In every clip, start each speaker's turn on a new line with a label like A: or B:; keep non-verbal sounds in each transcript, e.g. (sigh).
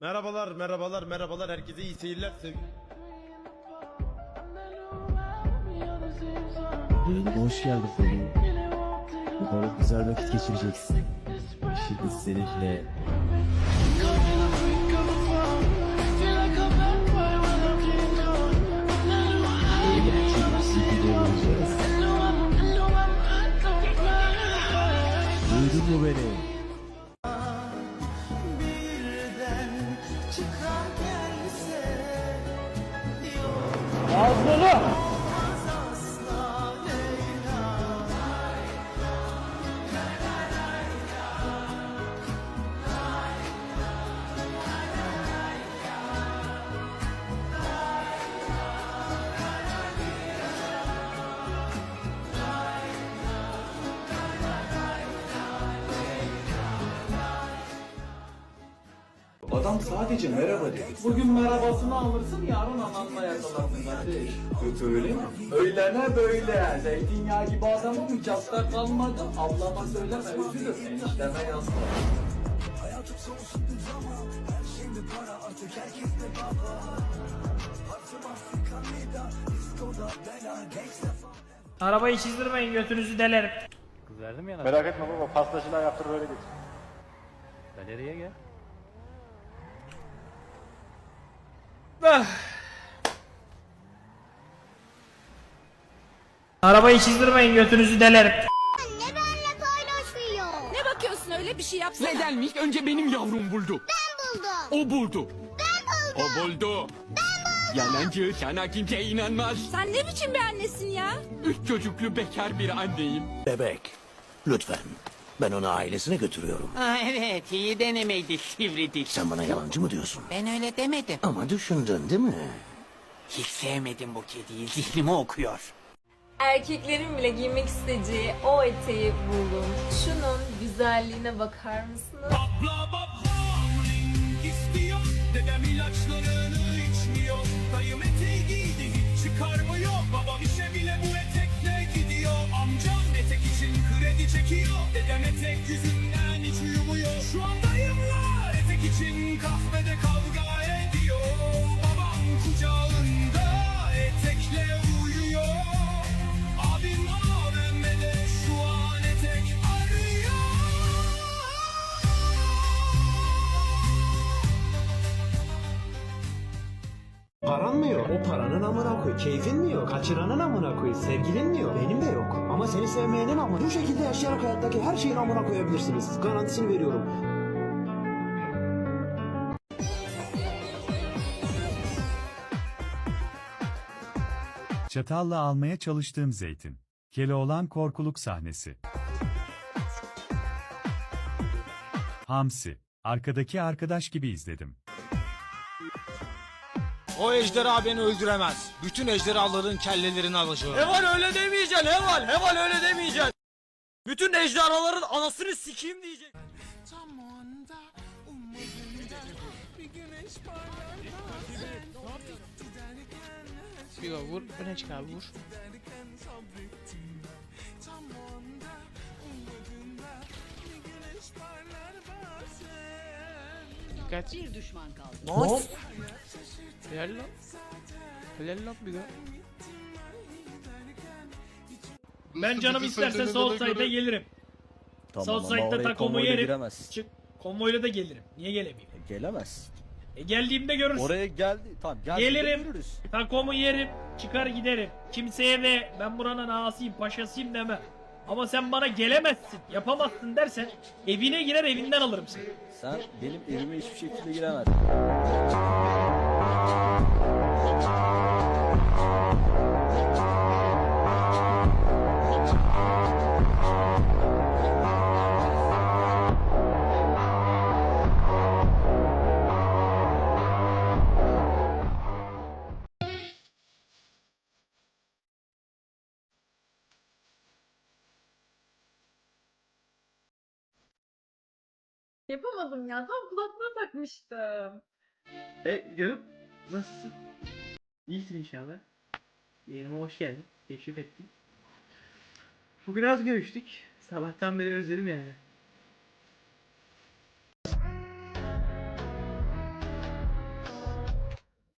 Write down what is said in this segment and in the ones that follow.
A: Merhabalar, merhabalar, merhabalar. Herkese iyi seyirler. Sev-
B: hoş geldin Pelin. Umarım güzel vakit geçireceksin. Şimdi seninle
C: Adam sadece merhaba dedi.
D: Bugün merhabasını alırsın, yarın ananla yakalarsın kardeş.
C: Kötü öyle mi?
D: Öyle ne böyle? Zeytinyağı gibi adamım hiç hasta kalmadı. Ablama söyleme, üzülür. Enişteme yazma.
E: Arabayı çizdirmeyin götünüzü delerim.
F: Merak etme baba pastacılar yaptırır öyle getir. Galeriye gel.
E: Arabayı çizdirmeyin götünüzü delerim.
G: Ne benle paylaşmıyor.
H: Ne bakıyorsun öyle bir şey yapsana.
I: Nedenmiş? Önce benim yavrum buldu.
G: Ben buldum.
I: O buldu. O buldu. Yalancı sana kimse inanmaz.
H: Sen ne biçim bir annesin ya?
I: Üç çocuklu bekar bir anneyim.
J: Bebek, lütfen. Ben onu ailesine götürüyorum.
K: Aa, evet iyi denemeydi sivri diş.
J: Sen bana yalancı mı diyorsun?
K: Ben öyle demedim.
J: Ama düşündün değil mi?
K: Hiç sevmedim bu kediyi zihnimi okuyor.
H: Erkeklerin bile giymek isteyeceği o eteği buldum. Şunun güzelliğine bakar mısınız?
I: İçin kahvede kavga ediyor. Babam kucağında etekle uyuyor. Abim AVM'de şu an etek arıyor.
L: Paran mı yok? O paranın amına koy. Keyfin mi yok? Kaçıranın amına koy. Sevgilin mi yok? Benim de yok. Ama seni sevmeyenin amına. Bu şekilde yaşayarak hayattaki her şeyin amına koyabilirsiniz. Garantisini veriyorum.
M: Çatalla almaya çalıştığım zeytin. Keloğlan korkuluk sahnesi. Hamsi. Arkadaki arkadaş gibi izledim.
I: O ejderha beni öldüremez. Bütün ejderhaların kellelerini alacağım.
D: Heval öyle demeyeceksin Heval. Heval öyle demeyeceksin. Bütün ejderhaların anasını sikeyim diyecek.
K: Bir vur öne çık abi vur. Dikkat. Bir düşman kaldı.
D: Nice.
K: Helal lan. Helal lan bir de.
E: Ben canım isterse Southside'a gelirim. Southside'da takomu yerim. Çık konvoyla da gelirim. Niye gelemeyeyim?
B: Gelemez.
E: E geldiğimde görürsün.
B: Oraya geldi. Tamam geldi.
E: Gelirim.
B: Görürüz.
E: Takomu yerim. Çıkar giderim. Kimseye de ben buranın ağasıyım paşasıyım demem. Ama sen bana gelemezsin, yapamazsın dersen evine girer evinden alırım seni.
B: Sen benim evime hiçbir şekilde giremez.
H: Yapamadım ya. Tam kulaklığa takmıştım.
D: E canım nasılsın? İyisin inşallah. Yayınıma hoş geldin. Teşrif ettin. Bugün az görüştük. Sabahtan beri özledim yani.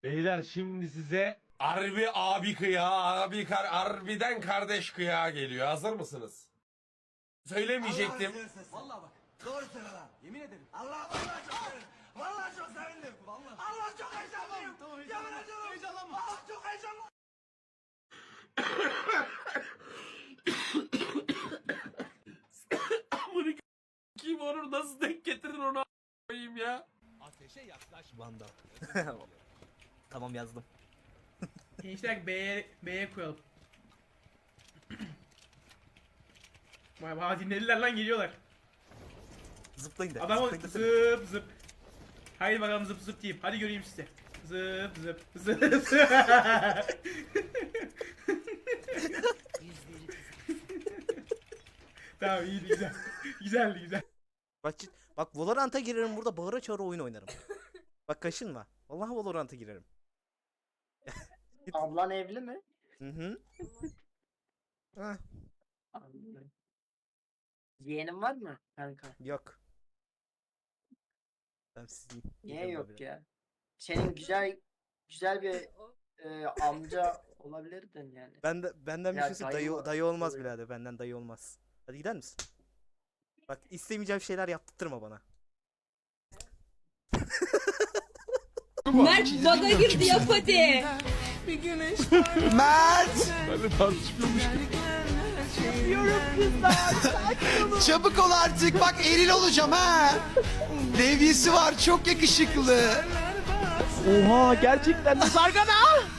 D: Beyler şimdi size
H: Harbi abi kıya, abi kar, harbiden kardeş kıya geliyor. Hazır mısınız? Söylemeyecektim.
N: Vallahi bak. Doğru söyle lan. Yemin ederim. Allah vallahi çok sevindim. Vallahi çok sevindim. Vallahi. Allah çok heyecanlıyım. Tamam, Yemin ediyorum. Heyecanlanma. Allah çok heyecanlıyım.
H: Amına (coughs) kim onu nasıl denk getirdin onu a**ayım ya?
O: Vanda. (laughs) tamam yazdım. (laughs)
P: Gençler B'ye B'ye koyalım. (coughs) Vay vay dinlediler lan geliyorlar.
O: Zıplayın da.
P: Adam
O: zıplayın da.
P: zıp zıp. Haydi bakalım zıp zıp diyeyim. Hadi göreyim sizi. Zıp zıp zıp zıp. (laughs) tamam iyiydi güzel. Güzeldi güzel.
O: Bak, bak Valorant'a girerim burada bağıra çağıra oyun oynarım. bak kaşınma. Vallahi Valorant'a girerim. (laughs)
N: Ablan evli mi?
O: Hı hı. Hah,
N: Yeğenin var mı kanka?
O: yok. Ben sizin.
N: Niye yok ya? Senin güzel güzel bir e, amca olabilirdin yani.
O: Ben de, benden bir
N: Ya
O: şey söyle.
N: dayı
O: Dayı,
N: var.
O: dayı olmaz
N: Dayı.
O: birader. Benden dayı olmaz. Hadi gider misin? Bak istemeyeceğim şeyler yaptırtma bana. (laughs)
Q: Mert baga girdi yap hadi. (laughs)
N: Çabuk ol artık bak eril olacağım ha. Deviyesi var çok yakışıklı.
R: Oha gerçekten mi Sargana?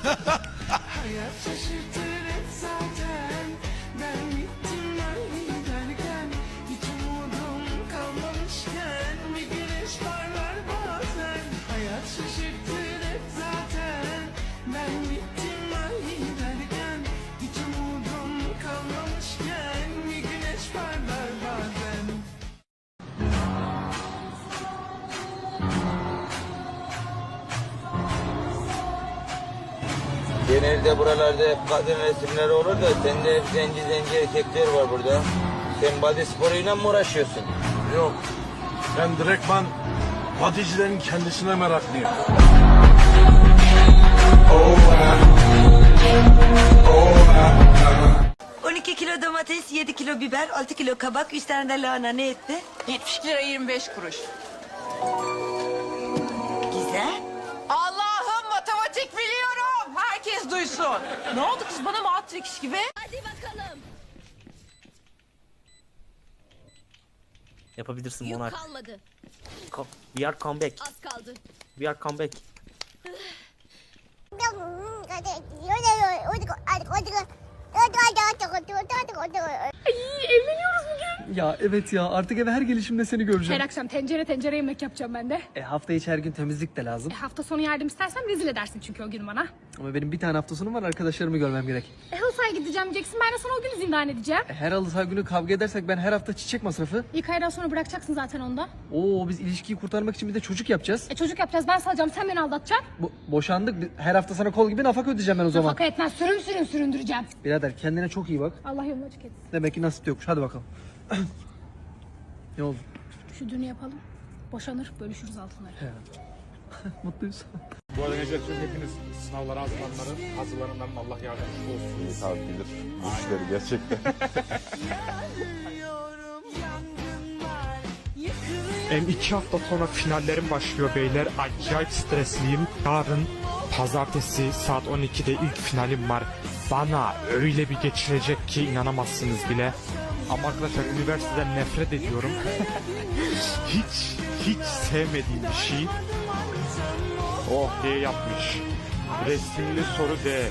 R: (laughs)
S: Genelde buralarda hep kadın resimleri olur da sende hep zenci zenci erkekler var burada. Sen body sporuyla mı uğraşıyorsun?
H: Yok. Ben direktman bodycilerin kendisine meraklıyım.
Q: 12 kilo domates, 7 kilo biber, 6 kilo kabak, 3 tane de lahana ne etti?
T: 72 lira 25 kuruş. Duysun. ne oldu kız bana Matrix gibi?
U: Hadi bakalım.
O: Yapabilirsin
U: Yük
O: Monark.
U: kalmadı.
O: Co- We are comeback.
U: Az kaldı.
O: We are comeback.
N: Ya evet ya artık eve her gelişimde seni göreceğim.
U: Her akşam tencere tencere yemek yapacağım ben de.
N: E hafta içi her gün temizlik de lazım.
U: E, hafta sonu yardım istersem rezil edersin çünkü o gün bana.
N: Ama benim bir tane hafta sonum var arkadaşlarımı görmem gerek.
U: E halı sahaya gideceğim diyeceksin ben de sana o gün zindan edeceğim.
N: E, her halı saha günü kavga edersek ben her hafta çiçek masrafı.
U: İlk aydan sonra bırakacaksın zaten onda.
N: Oo biz ilişkiyi kurtarmak için bir de çocuk yapacağız.
U: E çocuk yapacağız ben salacağım sen beni aldatacaksın.
N: Bu, boşandık. Her hafta sana kol gibi nafaka ödeyeceğim ben o zaman.
U: Nafaka etmez sürün sürün süründüreceğim.
N: Birader kendine çok iyi bak.
U: Allah yolunu açık etsin.
N: Demek ki nasip yokmuş. Hadi bakalım. (coughs) ne oldu?
U: Şu düğünü yapalım. Boşanır bölüşürüz altınları. (laughs)
N: Mutluyuz.
S: Bu arada Necdet hepiniz sınavlara hazırlananların hazırlananların Allah yardımcısı olsun. İyi tabidir. Bu işleri gerçekten. (laughs)
H: Em iki hafta sonra finallerim başlıyor beyler. Acayip stresliyim. Yarın pazartesi saat 12'de ilk finalim var. Bana öyle bir geçirecek ki inanamazsınız bile. Ama arkadaşlar üniversiteden nefret ediyorum. (laughs) hiç hiç sevmediğim bir şey. Oh diye yapmış. Resimli soru D.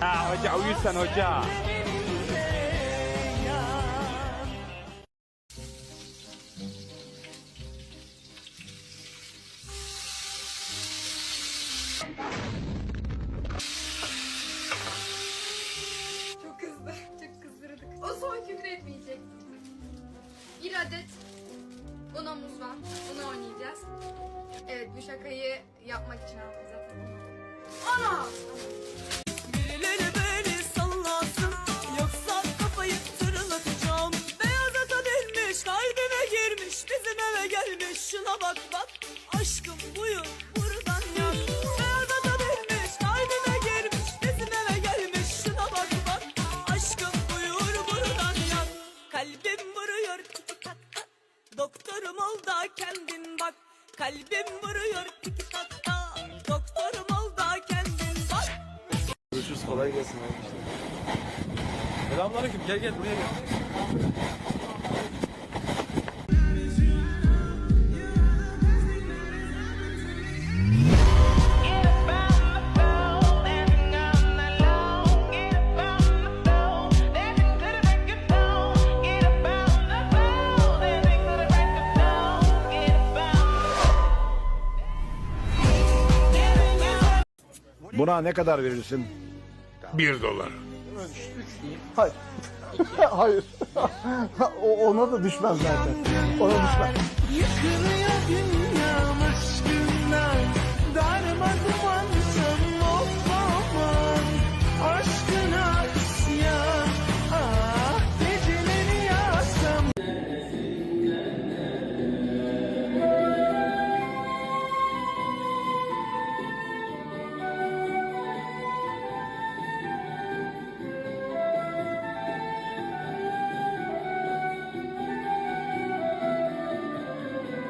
H: Ha hoca uyursan hoca.
U: Unamuz var. Onu oynayacağız. Evet bu şakayı yapmak için aldım zaten.
T: Birileri
K: Selamünaleyküm gel gel buraya gel.
B: Buna ne kadar verirsin?
V: Bir dolar.
B: Hayır. (laughs) (laughs) o, ona da düşmez zaten. Ona düşmez.
R: Yıkılıyor dünya aşkından. Darma duman